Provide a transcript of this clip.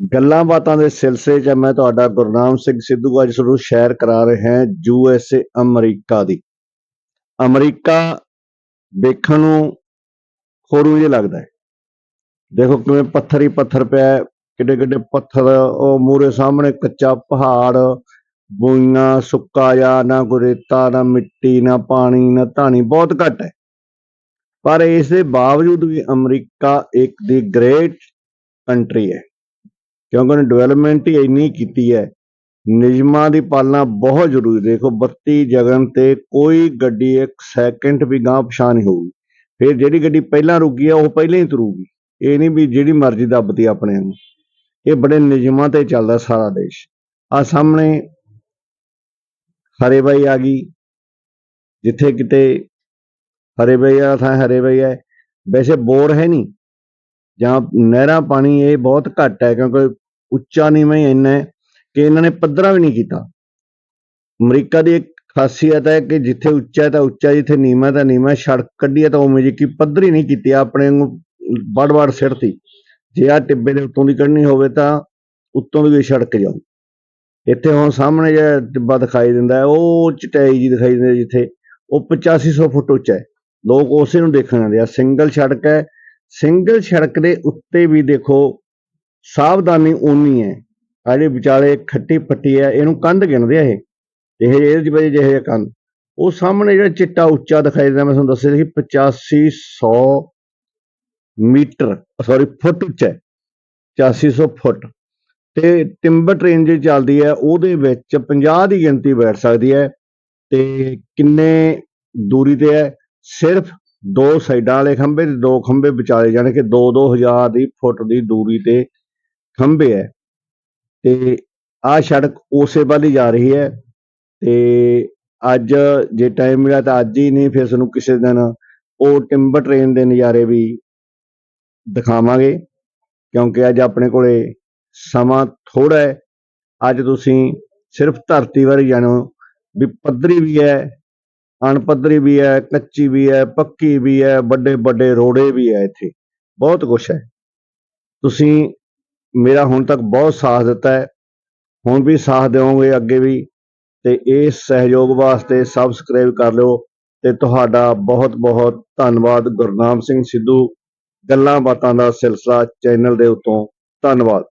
ਗੱਲਾਂ ਬਾਤਾਂ ਦੇ ਸਿਲਸਿਲੇ 'ਚ ਮੈਂ ਤੁਹਾਡਾ ਗੁਰਨਾਮ ਸਿੰਘ ਸਿੱਧੂ ਅੱਜ ਤੁਹਾਨੂੰ ਸ਼ੇਅਰ ਕਰਾ ਰਿਹਾ ਹਾਂ ਯੂ ਐਸ ਏ ਅਮਰੀਕਾ ਦੀ। ਅਮਰੀਕਾ ਵੇਖਣ ਨੂੰ ਖੋਰੂ ਜਿਹਾ ਲੱਗਦਾ ਹੈ। ਦੇਖੋ ਕਿਵੇਂ ਪੱਥਰ ਹੀ ਪੱਥਰ ਪਿਆ ਕਿੱਡੇ ਕਿੱਡੇ ਪੱਥਰ, ਉਹ ਮੂਰੇ ਸਾਹਮਣੇ ਕੱਚਾ ਪਹਾੜ, ਬੂਈਆਂ ਸੁੱਕਾ ਜਾਂ ਨਾ ਗੁਰੇਤਾ ਨਾ ਮਿੱਟੀ, ਨਾ ਪਾਣੀ, ਨਾ ਧਾਣੀ, ਬਹੁਤ ਘੱਟ ਹੈ। ਪਰ ਇਸ ਦੇ ਬਾਵਜੂਦ ਵੀ ਅਮਰੀਕਾ ਇੱਕ ਦੀ ਗ੍ਰੇਟ ਕੰਟਰੀ ਹੈ। ਕਿਉਂਕਿ ਉਹਨੇ ਡਿਵੈਲਪਮੈਂਟ ਹੀ ਇੰਨੀ ਕੀਤੀ ਹੈ। ਨਿਯਮਾਂ ਦੀ ਪਾਲਣਾ ਬਹੁਤ ਜ਼ਰੂਰੀ, ਦੇਖੋ 32 ਜਗਨ ਤੇ ਕੋਈ ਗੱਡੀ ਇੱਕ ਸੈਕਿੰਡ ਵੀ ਗਾਂਹ ਪਛਾਣ ਨਹੀਂ ਹੋਊਗੀ। ਫਿਰ ਜਿਹੜੀ ਗੱਡੀ ਪਹਿਲਾਂ ਰੁਕੀ ਆ, ਉਹ ਪਹਿਲਾਂ ਹੀ ਤੁਰੂਗੀ। ਇਹ ਨਹੀਂ ਵੀ ਜਿਹੜੀ ਮਰਜ਼ੀ ਦੱਬਤੀ ਆਪਣੇ ਨੂੰ। ਇਹ ਬੜੇ ਨਿਯਮਾਂ ਤੇ ਚੱਲਦਾ ਸਾਰਾ ਦੇਸ਼। ਆ ਸਾਹਮਣੇ ਹਰੇ ਬਾਈ ਆ ਗਈ। ਜਿੱਥੇ ਕਿਤੇ ਹਰੇ ਬਾਈ ਆ, ਥਾਂ ਹਰੇ ਬਾਈ ਹੈ ਵੈਸੇ ਬੋਰ ਹੈ ਨਹੀਂ। ਜਾਂ ਨਹਿਰਾਂ ਪਾਣੀ ਇਹ ਬਹੁਤ ਘੱਟ ਹੈ ਕਿਉਂਕਿ ਉੱਚਾ ਨੀਵਾਂ ਹੀ ਇੰਨਾ ਹੈ ਕਿ ਇਹਨਾਂ ਨੇ ਪੱਧਰਾ ਵੀ ਨਹੀਂ ਕੀਤਾ। ਅਮਰੀਕਾ ਦੀ ਇੱਕ ਖਾਸੀਅਤ ਹੈ ਕਿ ਜਿੱਥੇ ਉੱਚਾ ਹੈ ਤਾਂ ਉੱਚਾ, ਜਿੱਥੇ ਨੀਵਾਂ ਤਾਂ ਨੀਵਾਂ, ਸੜਕ ਕੱਢੀ ਹੈ ਤਾਂ ਉਵੇਂ ਜੀ ਕੀ ਪੱਧਰੀ ਨਹੀਂ ਕੀਤੀ ਆਪਣੇ ਨੂੰ ਵੜ ਵੜ ਸਿਰਤੀ ਜੇ ਆ ਟਿੱਬੇ ਦੇ ਉੱਤੋਂ ਦੀ ਕੱਢਣੀ ਹੋਵੇ ਤਾਂ ਉੱਤੋਂ ਦੀ ਵੀ ਸੜਕ ਜਾਊ ਇੱਥੇ ਹੁਣ ਸਾਹਮਣੇ ਜਿਹੜਾ ਟਿੱਬਾ ਦਿਖਾਈ ਦਿੰਦਾ ਉਹ ਚਟਾਈ ਜੀ ਦਿਖਾਈ ਦਿੰਦੀ ਜਿੱਥੇ ਉਹ 8500 ਫੁੱਟ ਉੱਚਾ ਹੈ। ਲੋਕ ਉਸੇ ਨੂੰ ਦੇਖਣ ਆਉਂਦੇ ਆ, ਸਿੰਗਲ ਸੜਕ ਹੈ ਸਿੰਗਲ ਸੜਕ ਦੇ ਉੱਤੇ ਵੀ ਦੇਖੋ, ਸਾਵਧਾਨੀ ਓਨੀ ਹੈ। ਆ ਜਿਹੜੇ ਵਿਚਾਲੇ ਖੱਟੀ ਪੱਟੀ ਹੈ, ਇਹਨੂੰ ਕੰਧ ਗਿਣਦੇ ਆ ਇਹ। ਇਹ ਇਹਦੇ ਚ ਬਈ ਜਿਹੇ ਕੰਧ। ਉਹ ਸਾਹਮਣੇ ਜਿਹੜਾ ਚਿੱਟਾ ਉੱਚਾ ਦਿਖਾਈ ਦਿੰਦਾ, ਮੈਂ ਤੁਹਾਨੂੰ ਦੱਸਿਆ ਸੀ 8500 ਮੀਟਰ ਸੌਰੀ ਫੁੱਟ ਉੱਚਾ ਹੈ। 8500 ਫੁੱਟ। ਤੇ ਟਿੰਬਰ ਟ੍ਰੇਨ ਜੇ ਚੱਲਦੀ ਹੈ, ਉਹਦੇ ਵਿੱਚ 50 ਦੀ ਗਿਣਤੀ ਬੈਠ ਸਕਦੀ ਹੈ। ਤੇ ਕਿੰਨੇ ਦੂਰੀ ਤੇ ਹੈ? ਸਿਰਫ ਦੋ ਸਾਈਡਾਂ ਵਾਲੇ ਖੰਭੇ ਤੇ ਦੋ ਖੰਭੇ ਵਿਚਾਲੇ, ਜਾਣੇ ਕਿ 2-2000 ਦੀ ਫੁੱਟ ਦੀ ਦੂਰੀ ਤੇ ਖੰਭੇ ਹੈ ਤੇ ਆਹ ਸੜਕ ਉਸੇ ਵੱਲ ਹੀ ਜਾ ਰਹੀ ਹੈ ਤੇ ਅੱਜ ਜੇ ਟਾਈਮ ਮਿਲਿਆ ਤਾਂ ਅੱਜ ਹੀ ਨਹੀਂ, ਫਿਰ ਸਾਨੂੰ ਕਿਸੇ ਦਿਨ ਉਹ ਟਿੰਬਰ ਟ੍ਰੇਨ ਦੇ ਨਜ਼ਾਰੇ ਵੀ ਦਿਖਾਵਾਂਗੇ। ਕਿਉਂਕਿ ਅੱਜ ਆਪਣੇ ਕੋਲੇ ਸਮਾਂ ਥੋੜਾ ਹੈ ਅੱਜ ਤੁਸੀਂ ਸਿਰਫ ਧਰਤੀ ਬਾਰੇ ਜਾਣੋ ਵੀ ਪੱਧਰੀ ਵੀ ਹੈ ਅਣਪੱਧਰੀ ਵੀ ਹੈ, ਕੱਚੀ ਵੀ ਹੈ, ਪੱਕੀ ਵੀ ਹੈ, ਵੱਡੇ ਵੱਡੇ ਰੋੜੇ ਵੀ ਹੈ ਇੱਥੇ। ਬਹੁਤ ਕੁਝ ਹੈ। ਤੁਸੀਂ, ਮੇਰਾ ਹੁਣ ਤੱਕ ਬਹੁਤ ਸਾਥ ਦਿੱਤਾ ਹੈ। ਹੁਣ ਵੀ ਸਾਥ ਦਿਓਗੇ ਅੱਗੇ ਵੀ। ਤੇ ਇਸ ਸਹਿਯੋਗ ਵਾਸਤੇ ਸਬਸਕ੍ਰਾਈਬ ਕਰ ਲਿਓ। ਤੇ ਤੁਹਾਡਾ ਬਹੁਤ ਬਹੁਤ ਧੰਨਵਾਦ। ਗੁਰਨਾਮ ਸਿੰਘ ਸਿੱਧੂ, ਗੱਲਾਂ ਬਾਤਾਂ ਦਾ ਸਿਲਸਿਲਾ ਚੈਨਲ ਦੇ ਉੱਤੋਂ। ਧੰਨਵਾਦ।